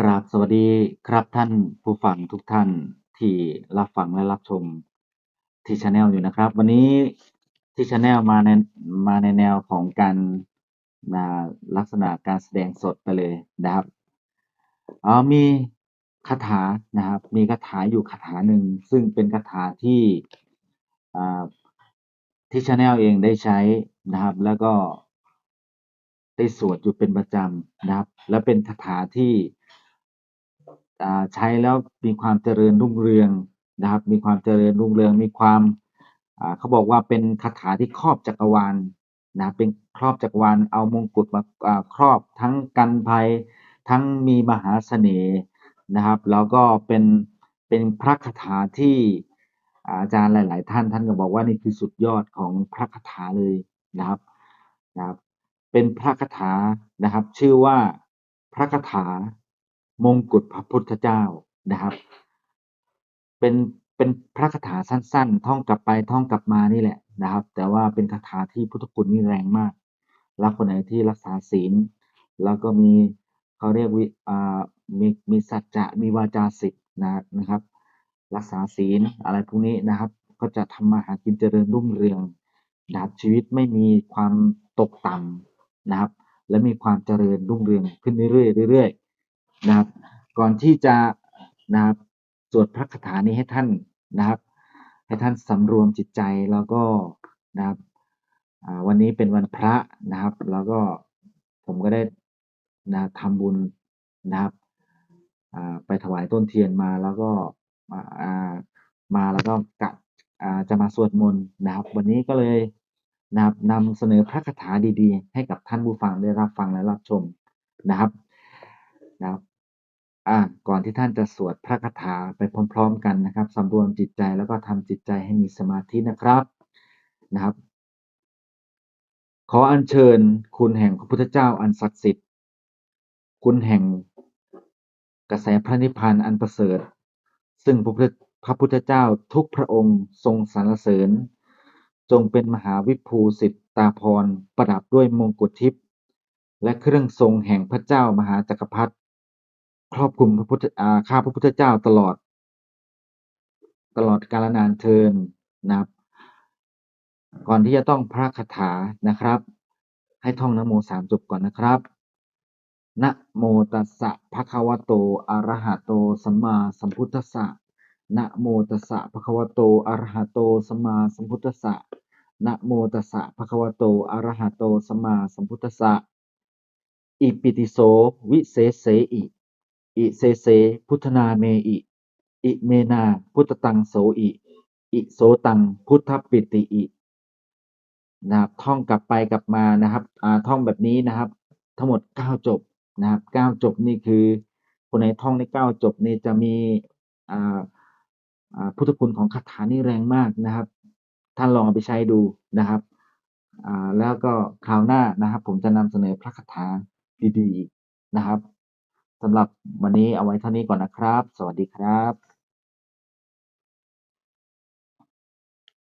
กราบสวัสดีครับท่านผู้ฟังทุกท่านที่รับฟังและรับชมที่ชาแนลอยู่นะครับ วันนี้ที่ชาแนลมาในมาในแนวของการนะลักษณะการแสดงสดไปเลยนะครับเออมีคาถานะครับ มีคาถาอยู่คาถาหนึ่งซึ่งเป็นคาถาที่ที่ชาแนลเองได้ใช้นะครับ แล้วก็ได้สวดอยู่เป็นประจำนะครับ และเป็นคาถาที่ ใช้แล้วมีความเจริญรุ่งเรืองนะครับ มีความเจริญรุ่งเรือง มีความอ่าเขาบอกว่าเป็นคาถาที่ครอบจักรวาลนะเป็นครอบจักรวาลเอามงกุฎมาอ่าครอบทั้งกันภัย ทั้งมีมหาเสน่ห์นะครับ แล้วก็เป็นเป็นพระคาถาที่อาจารย์หลาย ๆ ท่านท่านก็บอกว่านี่คือสุดยอดของพระคาถาเลยนะครับนะครับ เป็นพระคาถานะครับ ชื่อว่าพระคาถา มงกุฎพระพุทธเจ้านะครับ เป็นเป็นพระคาถาสั้นๆ ท่องกลับไปท่องกลับมานี่แหละนะครับ แต่ว่าเป็นคาถาที่พุทธคุณนี่แรงมาก แล้วคนไหนที่รักษาศีล แล้วก็มีเขาเรียกวิอ่ามีมีสัจจะมีวาจาสิทธิ์นะนะครับ รักษาศีลอะไรพวกนี้นะครับ ก็จะทำมาหากินเจริญรุ่งเรืองนะครับชีวิตไม่มีความตกต่ำนะครับ และมีความเจริญรุ่งเรืองขึ้นเรื่อยๆเรื่อยๆ นะครับ ก่อนที่จะนะครับสวดพระคาถานี้ให้ท่านนะครับ ให้ท่านสำรวมจิตใจแล้วก็นะครับวันนี้เป็นวันพระนะครับ แล้วก็ผมก็ได้นะทำบุญนะครับไปถวายต้นเทียนมาแล้วก็มาามาแล้วก็กะจะมาสวดมนต์นะครับ วันนี้ก็เลยนะครับนำเสนอพระคาถาดีๆ ให้กับท่านผู้ฟังได้รับฟังและรับชมนะครับนะครับ อ่าก่อนที่ท่านจะสวดพระคาถาไปพร้อมๆกันนะครับสำรวมจิตใจแล้วก็ทำจิตใจให้มีสมาธินะครับนะครับ ขออัญเชิญคุณแห่งพระพุทธเจ้าอันศักดิ์สิทธิ์ คุณแห่งกระแสพระนิพพานอันประเสริฐ ซึ่งพระพุทธพระพุทธเจ้าทุกพระองค์ทรงสรรเสริญ จงเป็นมหาวิภูสิทธตาพรประดับด้วยมงกุฎทิพย์และเครื่องทรงแห่งพระเจ้ามหาจักรพรรดิ ครอบคลุมพระพุทธอ่าข้าพระพุทธเจ้าตลอด ตลอดกาลนานเทินนะครับ ก่อนที่จะต้องพระคาถานะครับ ให้ท่องนะโมสามจบก่อนนะครับนะโมตัสสะภะคะวะโตอะระหะโตสัมมาสัมพุทธัสสะนะโมตัสสะภะคะวะโตอะระหะโตสัมมาสัมพุทธัสสะนะโมตัสสะภะคะวะโตอะระหะโตสัมมาสัมพุทธัสสะอิปิติโสวิเศษเสอิ อิเสเส พุทธนาเมอิ อิเมนา พุทธตังโสอิ อิโสตัง พุทธปิติอิ นะครับ ท่องกลับไปกลับมานะครับ อ่า ท่องแบบนี้นะครับ ทั้งหมด9จบนะครับ9จบนี่คือ คนไหนท่องใน9จบนี่จะมี อ่า อ่า พุทธคุณของคาถานี่แรงมากนะครับ ท่านลองเอาไปใช้ดูนะครับ อ่า แล้วก็คราวหน้านะครับ ผมจะนำเสนอพระคาถาดีๆอีกนะครับ สำหรับวันนี้เอาไว้เท่านี้ก่อนนะครับ สวัสดีครับ